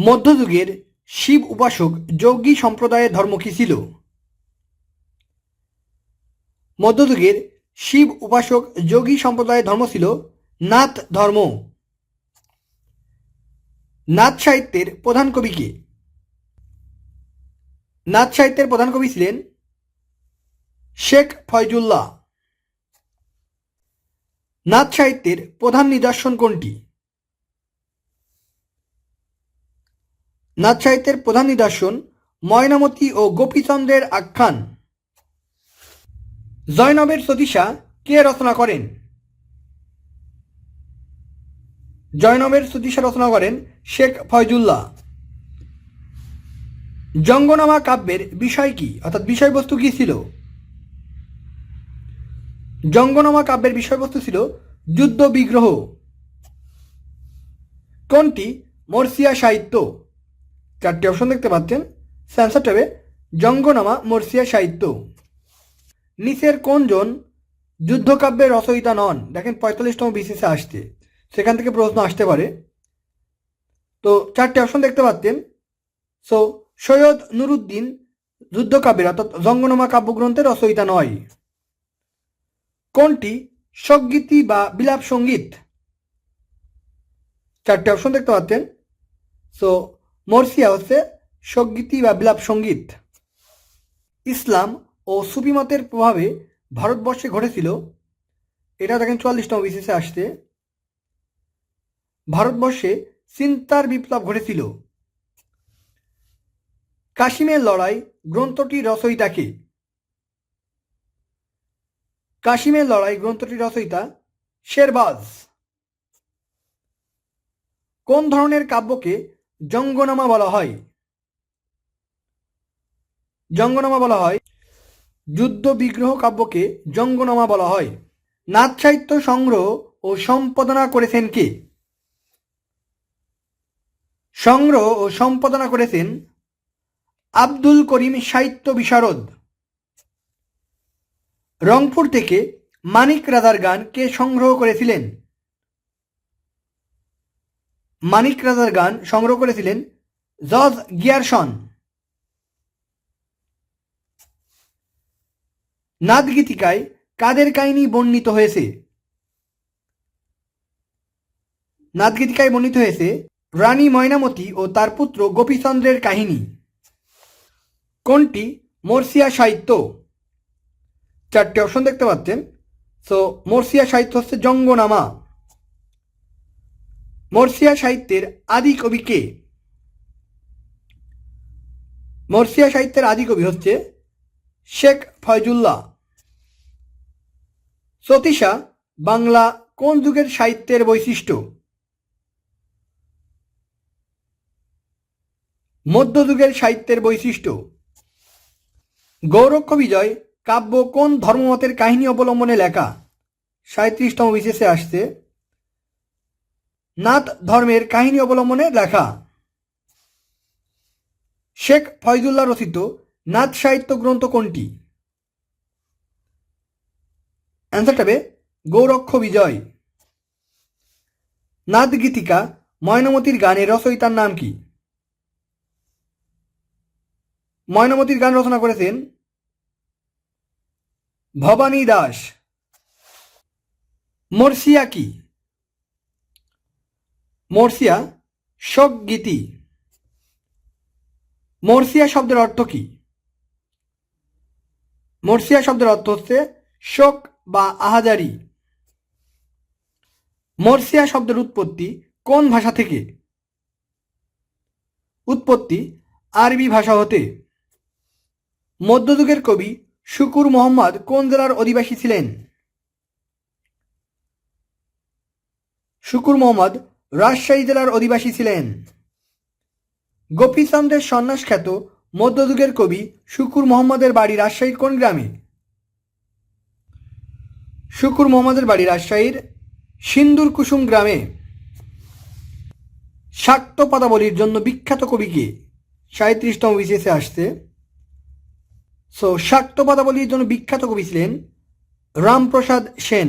মধ্যযুগের শিব উপাসক যোগী সম্প্রদায়ের ধর্ম কী ছিল? মধ্যযুগের শিব উপাসক যোগী সম্প্রদায়ের ধর্ম ছিল নাথ ধর্ম। নাথ সাহিত্যের প্রধান কবি কে? নাথ সাহিত্যের প্রধান কবি ছিলেন শেখ ফয়জুল্লাহ। নাথ সাহিত্যের প্রধান নিদর্শন কোনটি? নাথ সাহিত্যের প্রধান নিদর্শন ময়নামতি ও গোপীচন্দ্রের আখ্যান। জয়নবের সতীশা কে রচনা করেন? জয়নবের সতীশা রচনা করেন শেখ ফয়জুল্লাহ। জঙ্গনামা কাব্যের বিষয় কি? অর্থাৎ বিষয়বস্তু কি ছিল? জঙ্গনামা কাব্যের বিষয়বস্তু ছিল যুদ্ধ বিগ্রহ কোনটি? মর্সিয়া সাহিত্য। চারটি অপশন দেখতে পাচ্ছেন। স্যান্সার ট্যাবে জঙ্গনামা মর্সিয়া সাহিত্য। নিচের কোনজন যুদ্ধকাব্যের রচয়িতা নন? দেখেন পঁয়তাল্লিশতম বিসিসে আসছে। সেখান থেকে প্রশ্ন আসতে পারে। তো চারটি অপশন দেখতে পাচ্ছেন। সো সৈয়দ নুরুদ্দিন যুদ্ধকাব্যের অর্থাৎ জঙ্গনামা কাব্যগ্রন্থের রচয়িতা নয়। কোনটি সঙ্গীতি বা বিলাপ সংগীত? চারটি অপশন দেখতে পাচ্ছেন। সো মর্সিয়া হচ্ছে সঙ্গীতি বা বিলাপ সংগীত। ইসলাম ও সুফিমতের প্রভাবে ভারতবর্ষে ঘটেছিল, এটা দেখেন চুয়াল্লিশতম বিশেষে আসছে। ভারতবর্ষে চিন্তার বিপ্লব ঘটেছিল। কাশিমের লড়াই গ্রন্থটির রচয়িতাকে। কাশিমের লড়াই গ্রন্থটি রচয়িতা শেরবাজ। কোন ধরনের কাব্যকে জঙ্গনামা বলা হয়। জঙ্গনামা বলা হয়। যুদ্ধ বিগ্রহ কাব্যকে জঙ্গনামা বলা হয়। নাচ সাহিত্য সংগ্রহ ও সম্পাদনা করেছেন কে? সংগ্রহ ও সম্পাদনা করেছেন আব্দুল করিম সাহিত্য বিশারদ। রংপুর থেকে মানিক রাজার গান কে সংগ্রহ করেছিলেন। মানিক রাজার গান সংগ্রহ করেছিলেন জজ গিয়ারসন। নাদগীতিকায় কাদের কাহিনী বর্ণিত হয়েছে? নাদগীতিকায় বর্ণিত হয়েছে রানী ময়নামতি ও তার পুত্র গোপীচন্দ্রের কাহিনী। কোনটি? মর্সিয়া সাহিত্য। চারটে অপশন দেখতে পাচ্ছেন। সো মর্সিয়া সাহিত্য হচ্ছে জঙ্গনামা। মর্সিয়া সাহিত্যের আদি কবি কে? মর্সিয়া সাহিত্যের আদি কবি হচ্ছে শেখ ফয়জুল্লাহ। সতীশা, বাংলা কোন যুগের সাহিত্যের বৈশিষ্ট্য? মধ্যযুগের সাহিত্যের বৈশিষ্ট্য। গৌরক্ষ বিজয় কাব্য কোন ধর্মমতের কাহিনী অবলম্বনে লেখা? সাঁত্রিশতম বিশেষে আসছে নাথ ধর্মের কাহিনী অবলম্বনে লেখা। শেখ ফয়জুল্লাহ রচিত নাথ সাহিত্য গ্রন্থ কোনটি? অ্যান্সার হবে, গৌরক্ষ বিজয়। নাথ গীতিকা ময়নামতির গানের রচয়িতার নাম কি? ময়নামতির গান রচনা করেছেন ভবানী দাস। মর্সিয়া কি মর্সিয়া শোক গীতি মর্সিয়া শব্দের অর্থ কি? মর্সিয়া শব্দের অর্থ হচ্ছে শোক বা আহাজারি। মর্সিয়া শব্দের উৎপত্তি কোন ভাষা থেকে? উৎপত্তি আরবি ভাষা হতে। মধ্যযুগের কবি শুকুর মোহাম্মদ কোন জেলার অধিবাসী ছিলেন? শুকুর মোহাম্মদ রাজশাহী জেলার অধিবাসী ছিলেন। গোপীচন্দ্রের সন্ন্যাস খ্যাত মধ্যযুগের কবি শুকুর মোহাম্মদের বাড়ি রাজশাহীর কোন গ্রামে? শুকুর মোহাম্মদের বাড়ি রাজশাহীর সিন্দুর কুসুম গ্রামে। শাক্ত পদাবলীর জন্য বিখ্যাত কবিকে সাঁত্রিশতম বিশেষে আসছে সো শাক্ত পদাবলীর জন্য বিখ্যাত কবি ছিলেন রামপ্রসাদ সেন।